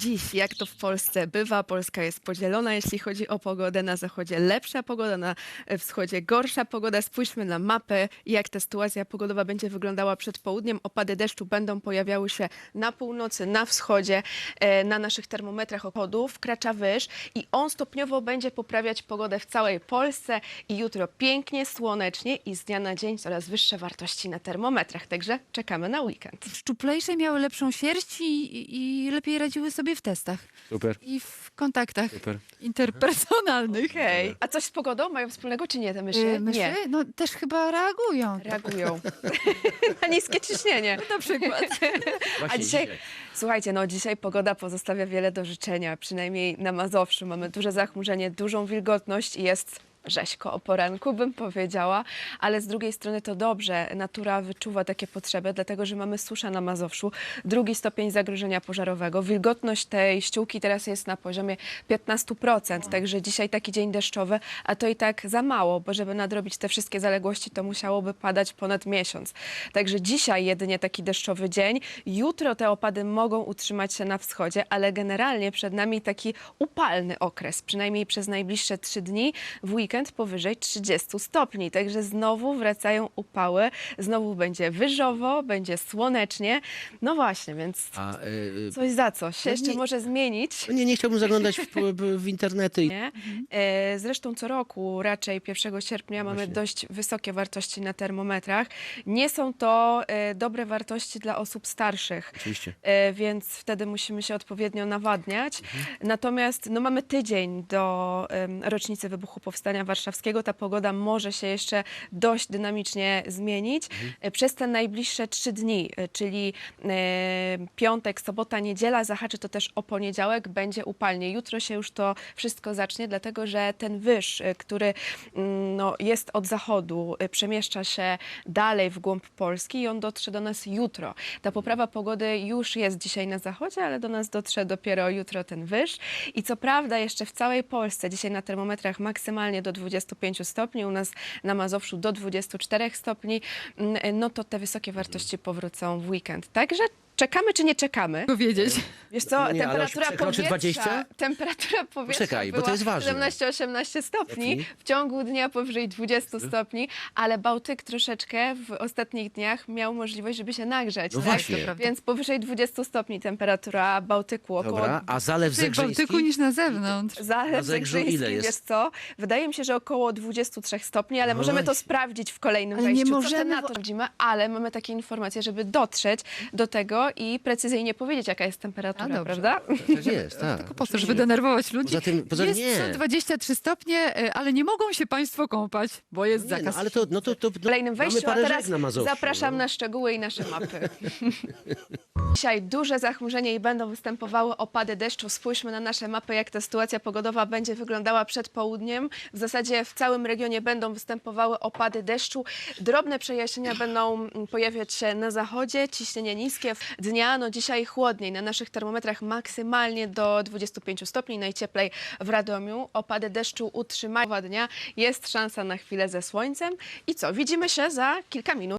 Dziś, jak to w Polsce bywa, Polska jest podzielona, jeśli chodzi o pogodę. Na zachodzie lepsza pogoda, na e, wschodzie gorsza pogoda. Spójrzmy na mapę, jak ta sytuacja pogodowa będzie wyglądała przed południem. Opady deszczu będą pojawiały się na północy, na wschodzie, e, na naszych termometrach okodu, wkracza wyż i on stopniowo będzie poprawiać pogodę w całej Polsce i jutro pięknie, słonecznie i z dnia na dzień coraz wyższe wartości na termometrach. Także czekamy na weekend. Szczuplejsze miały lepszą sierść i, i lepiej radziły sobie w testach Super, i w kontaktach super. interpersonalnych. Okej. A coś z pogodą mają wspólnego, czy nie te myszy? Y, Myszy? Nie. No też chyba reagują. Reagują na niskie ciśnienie. Na przykład. A dzisiaj, słuchajcie, no dzisiaj pogoda pozostawia wiele do życzenia, przynajmniej na Mazowszu. Mamy duże zachmurzenie, dużą wilgotność i jest rzeźko o poranku, bym powiedziała, ale z drugiej strony to dobrze. Natura wyczuwa takie potrzeby, dlatego że mamy suszę na Mazowszu, drugi stopień zagrożenia pożarowego. Wilgotność tej ściółki teraz jest na poziomie 15%, także dzisiaj taki dzień deszczowy, a to i tak za mało, bo żeby nadrobić te wszystkie zaległości, to musiałoby padać ponad miesiąc. Także dzisiaj jedynie taki deszczowy dzień. Jutro te opady mogą utrzymać się na wschodzie, ale generalnie przed nami taki upalny okres, przynajmniej przez najbliższe trzy dni, w weekend powyżej 30 stopni. Także znowu wracają upały, znowu będzie wyżowo, będzie słonecznie. No właśnie, więc A, y, coś za coś się No jeszcze nie- może zmienić. y, nie, nie chciałbym zaglądać w, w internety. Nie? E, Zresztą co roku, raczej 1 sierpnia, mamy dość wysokie wartości na termometrach. Nie są to e, dobre wartości dla osób starszych. Oczywiście. E, Więc wtedy musimy się odpowiednio nawadniać. Natomiast no, mamy tydzień do em, rocznicy wybuchu Powstania Warszawskiego. Ta pogoda może się jeszcze dość dynamicznie zmienić e, przez te najbliższe trzy dni, czyli e, piątek, sobota, niedziela. Zahaczy to też o poniedziałek, będzie upalnie. Jutro się już to wszystko zacznie, dlatego że ten wyż, e, który mm, no, jest od zachodu, e, przemieszcza się dalej w głąb Polski i on dotrze do nas jutro. Ta poprawa pogody już jest dzisiaj na zachodzie, ale do nas dotrze dopiero jutro ten wyż. I co prawda jeszcze w całej Polsce dzisiaj na termometrach maksymalnie do 25 stopni, u nas na Mazowszu do 24 stopni, mm, no to te wysokie wartości powrócą w weekend. Także czekamy czy nie czekamy? Powiedzieć. Wiesz co, nie, ale temperatura przekroczy powietrza, 20? temperatura powietrza Poczekaj, bo była to jest ważne. 17-18 stopni, Stopni. w ciągu dnia powyżej 20 stopni, ale Bałtyk troszeczkę w ostatnich dniach miał możliwość, żeby się nagrzeć. No tak? właśnie. To prawda. Więc powyżej 20 stopni temperatura Bałtyku, około Dobra, a Zalew w Zegrzyński? Bałtyku niż na zewnątrz. Na Zalew Zegrzu Zegrzyński, ile jest? wiesz co? Wydaje mi się, że około 23 stopni, ale No możemy to właśnie. sprawdzić w kolejnym Ale nie wejściu. Co możemy, na bo- to widzimy, ale mamy takie informacje, żeby dotrzeć do tego i precyzyjnie powiedzieć, jaka jest temperatura, A, dobrze. prawda? Tak jest, tak. Tylko po to, żeby denerwować ludzi. Poza tym- poza- jest nie. 23 stopnie, y, ale nie mogą się państwo kąpać, bo jest Nie, no, zakaz. ale to, no to, to w kolejnym mamy wejściu, a teraz na Mazowszu. zapraszam no. na szczegóły i nasze mapy. Dzisiaj duże zachmurzenie i będą występowały opady deszczu. Spójrzmy na nasze mapy, jak ta sytuacja pogodowa będzie wyglądała przed południem. W zasadzie w całym regionie będą występowały opady deszczu. Drobne przejaśnienia będą mm, pojawiać się na zachodzie, ciśnienie niskie. Dnia, no dzisiaj chłodniej, na naszych termometrach maksymalnie do 25 stopni, najcieplej w Radomiu. Opady deszczu utrzymają dnia. Jest szansa na chwilę ze słońcem. I co, widzimy się za kilka minut.